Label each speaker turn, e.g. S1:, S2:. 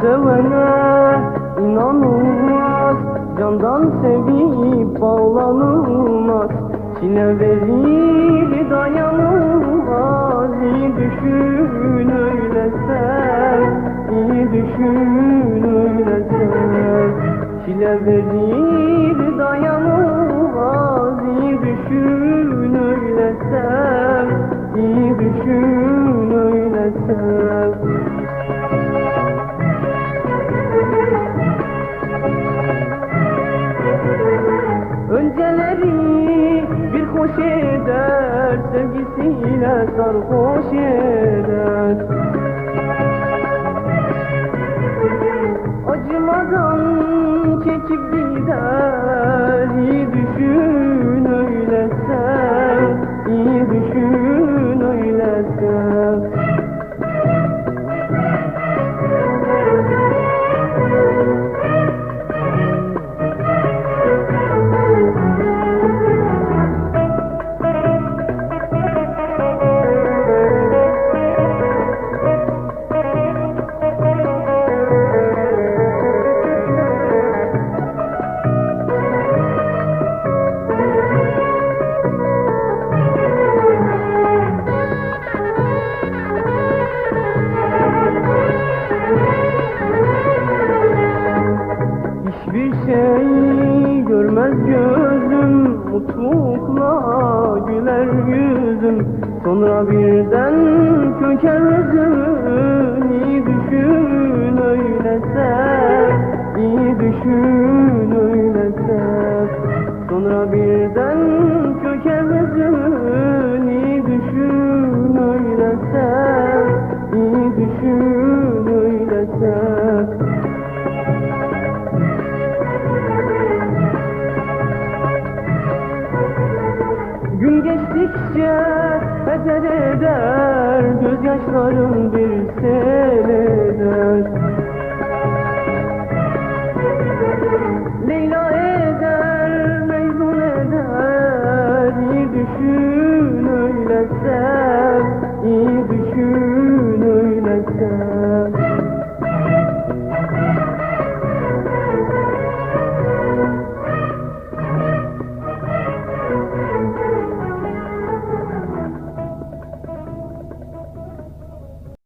S1: sevene inanılmaz. Candan sevip bağlanılmaz. Çile verir dayanılmaz. İyi düşün öyle sev İyi düşün öyle sev Çile verir dayanılmaz. İyi düşün öyle sev İyi bir hoş eder Sevgisiyle sarhoş eder. Acımadan çekip gider Mutlulukla güler yüzüm Sonra birden köker İyi düşün öyle sev İyi düşün öyle sev Sonra birden köker Gün geçtikçe ezer eder Gözyaşlarım bir sel eder Leyla eder, Mecnun eder İyi düşün öyle sen